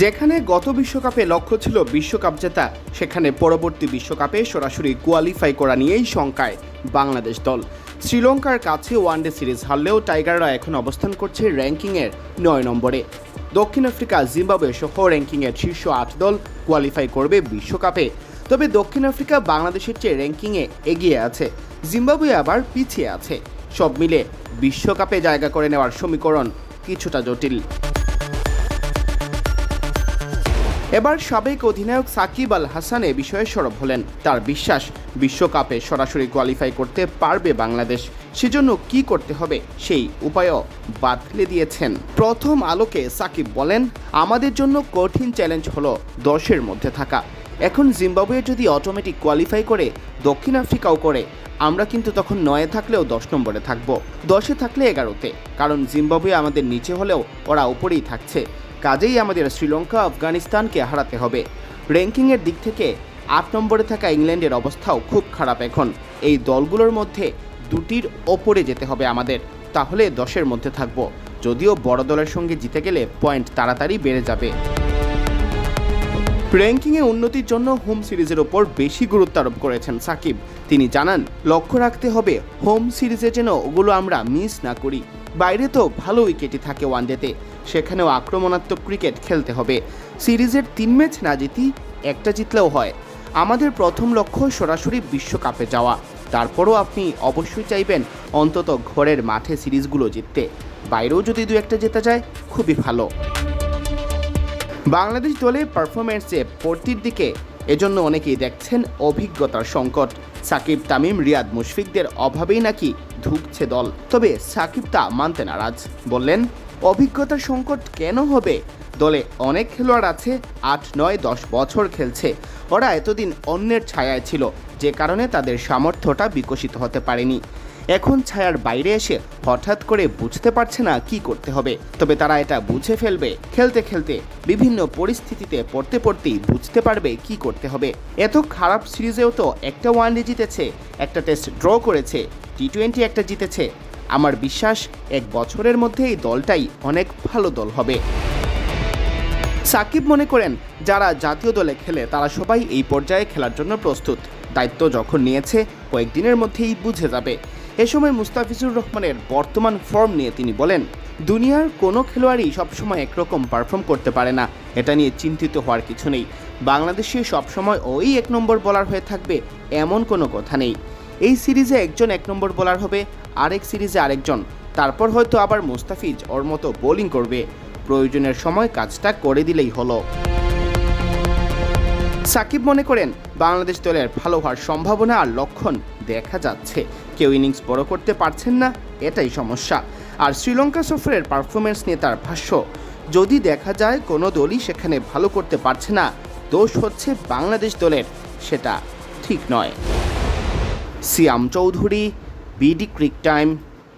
যেখানে গত বিশ্বকাপে লক্ষ্য ছিল বিশ্বকাপ জেতা, সেখানে পরবর্তী বিশ্বকাপে সরাসরি কোয়ালিফাই করা নিয়েই শঙ্কায় বাংলাদেশ দল। শ্রীলঙ্কার কাছে ওয়ানডে সিরিজ হারলেও টাইগাররা এখন অবস্থান করছে র্যাঙ্কিংয়ের নয় নম্বরে। দক্ষিণ আফ্রিকা, জিম্বাবুয়ে সহ র্যাঙ্কিংয়ের শীর্ষ আট দল কোয়ালিফাই করবে বিশ্বকাপে। তবে দক্ষিণ আফ্রিকা বাংলাদেশের চেয়ে র্যাঙ্কিংয়ে এগিয়ে আছে, জিম্বাবুয়ে আবার পিছিয়ে আছে। সব মিলে বিশ্বকাপে জায়গা করে নেওয়ার সমীকরণ কিছুটা জটিল। এবার সাবেক অধিনায়ক সাকিব আল হাসান এ বিষয়ে সরব হলেন। তার বিশ্বাস, বিশ্বকাপে সরাসরি কোয়ালিফাই করতে পারবে বাংলাদেশ। সেজন্য কি করতে হবে সেই উপায়ও বাতলে দিয়েছেন। প্রথম আলোকে সাকিব বলেন, আমাদের জন্য কঠিন চ্যালেঞ্জ হলো দশের মধ্যে থাকা। এখন জিম্বাবুয়ে যদি অটোমেটিক কোয়ালিফাই করে, দক্ষিণ আফ্রিকাও করে, আমরা কিন্তু তখন নয়ে থাকলেও দশ নম্বরে থাকব। দশে থাকলে এগারোতে, কারণ জিম্বাবুয়ে আমাদের নিচে হলেও ওরা উপরেই থাকছে। কাজেই আমাদের শ্রীলঙ্কা, আফগানিস্তানকে হারাতে হবে। র্যাঙ্কিংয়ের দিক থেকে আট নম্বরে থাকা ইংল্যান্ডের অবস্থাও খুব খারাপ এখন। এই দলগুলোর মধ্যে দুটির ওপরে যেতে হবে আমাদের। তাহলে দশের মধ্যে থাকব। যদিও বড় দলের সঙ্গে জিতে গেলে পয়েন্ট তাড়াতাড়ি বেড়ে যাবে। র্যাঙ্কিংয়ে উন্নতির জন্য হোম সিরিজের ওপর বেশি গুরুত্ব আরোপ করেছেন সাকিব। তিনি জানান, লক্ষ্য রাখতে হবে, হোম সিরিজে যেন ওগুলো আমরা মিস না করি। বাইরে তো ভালো উইকেটই থাকে ওয়ানডেতে। সেখানেও আক্রমণাত্মক ক্রিকেট খেলতে হবে। সিরিজের তিন ম্যাচ না জিতি একটা জিতলেও হয়। আমাদের প্রথম লক্ষ্য সরাসরি বিশ্বকাপে যাওয়া। তারপরও আপনি অবশ্যই চাইবেন অন্তত ঘরের মাঠে সিরিজগুলো জিততে। বাইরেও যদি দু একটা জেতা যায়, খুবই ভালো। বাংলাদেশ দলে পারফরমেন্সে পড়তির দিকে এজন্য অনেকেই দেখছেন অভিজ্ঞতার সংকট। সাকিব, তামিম, রিয়াদ, মুশফিকদের অভাবেই নাকি ধুকছে দল। তবে সাকিব তা মানতে নারাজ। বললেন, অভিজ্ঞতার সংকট কেন হবে? দলে অনেক খেলোয়াড় আছে, আট, নয়, দশ বছর খেলছে। ওরা এতদিন অন্যের ছায়ায় ছিল, যে কারণে তাদের সামর্থ্যটা বিকশিত হতে পারেনি। এখন ছায়ার বাইরে এসে হঠাৎ করে বুঝতে পারছে না কি করতে হবে। তবে তারা এটা বুঝে ফেলবে। খেলতে খেলতে বিভিন্ন পরিস্থিতিতে পড়তে পড়তেই বুঝতে পারবে কি করতে হবে। এত খারাপ সিরিজেও তো একটা ওয়ানডে জিতেছে, একটা টেস্ট ড্র করেছে টি টোয়েন্টি একটা জিতেছে। আমার বিশ্বাস, এক বছরের মধ্যে এই দলটাই অনেক ভালো দল হবে। সাকিব মনে করেন, যারা জাতীয় দলে খেলে তারা সবাই এই পর্যায়ে খেলার জন্য প্রস্তুত। দায়িত্ব যখন নিয়েছে, কয়েকদিনের মধ্যেই বুঝে যাবে। এ সময় মুস্তাফিজুর রহমানের বর্তমান ফর্ম নিয়ে তিনি বলেন, দুনিয়ার কোনো খেলোয়াড়ই সবসময় একরকম পারফর্ম করতে পারে না। এটা নিয়ে চিন্তিত হওয়ার কিছু নেই। বাংলাদেশে সবসময় ওই এক নম্বর বলার হয়ে থাকবে, এমন কোনো কথা নেই। এই সিরিজে একজন এক নম্বর বোলার হবে, আরেক সিরিজে আরেকজন। তারপর হয়তো আবার মুস্তাফিজ ওর মতো বোলিং করবে। প্রয়োজনের সময় কাজটা করে দিলেই হলো। সাকিব মনে করেন, বাংলাদেশ দলের ভালো হওয়ার সম্ভাবনা আর লক্ষণ দেখা যাচ্ছে। কেউ ইনিংস বড় করতে পারছেন না, এটাই সমস্যা। আর শ্রীলঙ্কা সফরের পারফরমেন্স নিয়ে তার ভাষ্য, যদি দেখা যায় কোনো দলই সেখানে ভালো করতে পারছে না, দোষ হচ্ছে বাংলাদেশ দলের, সেটা ঠিক নয়। Siam Chowdhury, BD cric time.